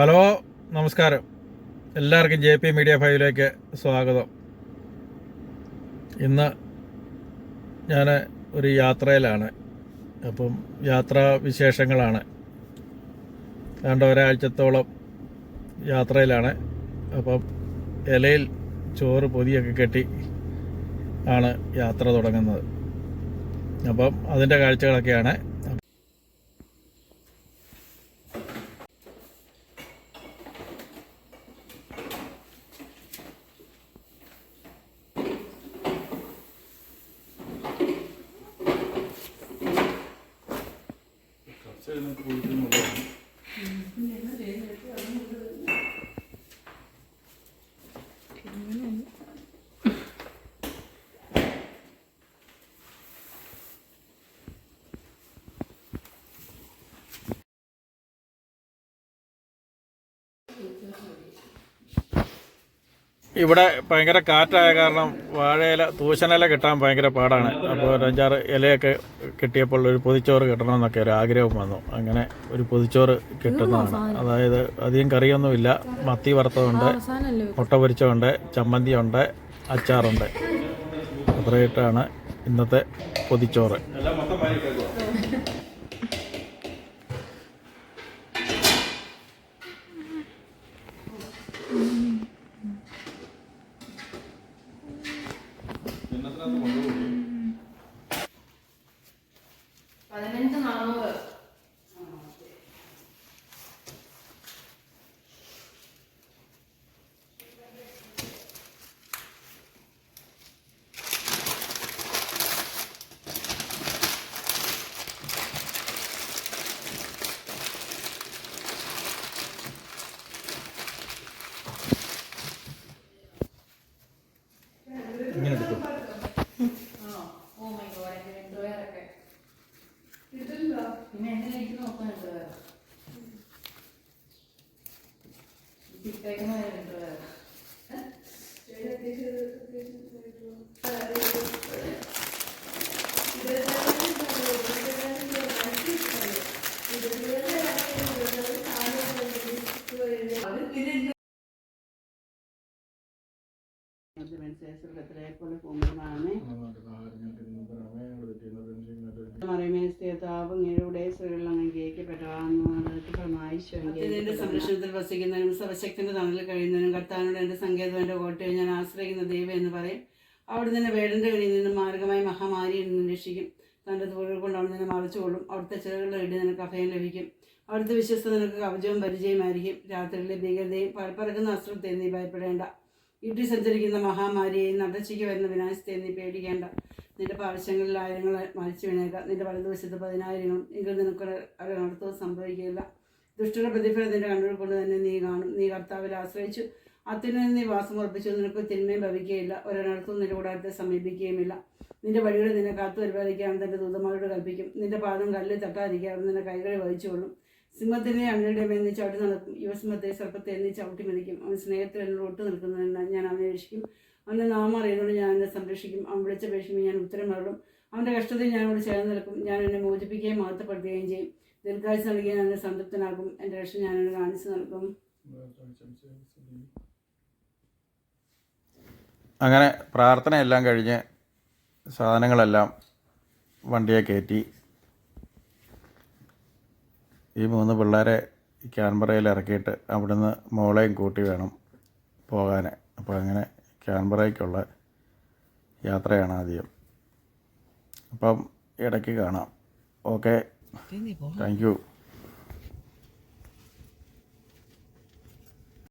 Hello നമസ്കാരം. എല്ലാവർക്കും J P media ഫൈവിലേക്ക് സ്വാഗതം. ഇന്ന് ഞാൻ ഒരു യാത്രയിലാണ്. അപ്പം യാത്രാ വിശേഷങ്ങളാണ്. രണ്ട് ഒരാഴ്ചത്തോളം യാത്രയിലാണ്. അപ്പം ഇലയിൽ ചോറ് പൊതിയൊക്കെ കെട്ടി ആണ് യാത്ര തുടങ്ങുന്നത്. അപ്പം അതിന്റെ കാഴ്ചകളൊക്കെയാണ് Şöyle koyduğum olur. ഇവിടെ ഭയങ്കര കാറ്റായ കാരണം വാഴയില തൂശനില കിട്ടാൻ ഭയങ്കര പാടാണ്. അപ്പോൾ ഒരു അഞ്ചാറ് ഇലയൊക്കെ കിട്ടിയപ്പോൾ ഒരു പൊതിച്ചോറ് കിട്ടണമെന്നൊക്കെ ഒരു ആഗ്രഹം വന്നു. അങ്ങനെ ഒരു പൊതിച്ചോറ് കിട്ടുന്നതാണ്. അതായത് അധികം കറിയൊന്നുമില്ല. മത്തി വറുത്തതുണ്ട് മുട്ട പൊരിച്ചതുണ്ട് ചമ്മന്തിയുണ്ട് അച്ചാറുണ്ട്. അത്രയിട്ടാണ് ഇന്നത്തെ പൊതിച്ചോറ്. 那那那。ഓ മൈ ഗോഡ് എന്റെ രണ്ട് പേരൊക്കെ പിന്നെ എങ്ങനെ ഇരിക്കുന്നു നോക്കാൻ പേര് ഇട്ടേക്കുന്ന രണ്ട് സംരക്ഷണത്തിൽ വസിക്കുന്നതിനും സർവശക്തിന്റെ തണലിൽ കഴിയുന്നതിനും കർത്താവിനോട് എന്റെ സങ്കേതം എന്റെ കോട്ടയെ ഞാൻ ആശ്രയിക്കുന്ന ദൈവം എന്ന് പറയും. അവിടെ നിന്ന് വേടന്റെ കണിയിൽ നിന്നും മാർഗമായി മഹാമാരിയിൽ നിന്നും രക്ഷിക്കും. തന്റെ തോഴുകൾ കൊണ്ട് അവിടെ നിന്നെ മറിച്ചുകൊള്ളും അവിടുത്തെ ചെറുകളുടെ ഇടി നിനക്ക് അഭയം ലഭിക്കും. അവിടുത്തെ വിശ്വസ്ത നിനക്ക് കവചവും പരിചയമായിരിക്കും രാത്രിയിലെ ഭീകരതയും പറക്കുന്ന അസ്ത്രത്തെ നീ ഭയപ്പെടേണ്ട. ഇട്ടി സഞ്ചരിക്കുന്ന മഹാമാരിയെയും നടച്ചയ്ക്ക് വരുന്ന വിനാശത്തെ നീ പേടിക്കേണ്ട. നിന്റെ പാർശ്വങ്ങളിൽ ആയിരങ്ങൾ മരിച്ചു വീണേക്കാം. നിന്റെ വലതുവശത്ത് പതിനായിരങ്ങളും എങ്കിൽ നിനക്കൊരു ഒരനർത്ഥവും സംഭവിക്കില്ല ദുഷ്ടരുടെ പ്രതിഫലം നിന്റെ കണ്ണുകൾ കൊണ്ട് തന്നെ നീ കാണും. നീ കർത്താവിൽ ആശ്രയിച്ചു. അത്യുന്നതിൽ നീ വാസം ഉറപ്പിച്ചു. നിനക്ക് തിന്മയും ഭവിക്കുകയില്ല. ഒരിടത്തും നിന്റെ കൂടാരത്തെ സമീപിക്കുകയുമില്ല. നിന്റെ വഴികളിൽ നിന്നെ കാത്തു പരിപാലിക്കാൻ തന്റെ ദൂതന്മാരോട് കൽപ്പിക്കും. നിന്റെ പാദം കല്ലിൽ തട്ടാതിരിക്കാതെ നിന്റെ കൈകളെ വഹിച്ചുകൊള്ളും. സിംഹത്തിനെ അണ്ണിയുടെ മേൽ നീ ചവിട്ടി നടക്കും. യുവസിംഹത്തെ സർപ്പത്തെ നീ ചവിട്ടി മെതിക്കും. അവൻ സ്നേഹത്തിൽ എന്നോട് ഒട്ടു നിൽക്കുന്നതിനാൽ ഞാൻ അവനെ രക്ഷിക്കും. അവന്റെ നാമം അറിയുന്നതുകൊണ്ട് ഞാൻ അവനെ സംരക്ഷിക്കും. അവൻ വിളിച്ചപേക്ഷിക്കുമ്പോൾ ഞാൻ ഉത്തരം മറുപടും അവന്റെ കഷ്ടത്തിൽ ഞാനോട് ചേർന്ന് നിൽക്കും. ഞാൻ എന്നെ മോചിപ്പിക്കുകയും മഹത്വപ്പെടുത്തുകയും ചെയ്യും. ദീർഘാഴ്ച നൽകി ഞാൻ എന്നെ സംതൃപ്തനാകും എന്റെ രക്ഷ ഞാൻ അവനെ കാണിച്ചു നൽകും. അങ്ങനെ പ്രാർത്ഥനയെല്ലാം കഴിഞ്ഞ് സാധനങ്ങളെല്ലാം വണ്ടിയെ കയറ്റി ഈ മൂന്ന് പിള്ളേരെ ക്യാൻബറയിൽ ഇറക്കിയിട്ട് അവിടുന്ന് മോളെയും കൂട്ടി വേണം പോകാൻ അപ്പോൾ അങ്ങനെ ക്യാൻബറയ്ക്കുള്ള യാത്രയാണ് ആദ്യം. അപ്പം ഇടയ്ക്ക് കാണാം. ഓക്കെ. Thank you.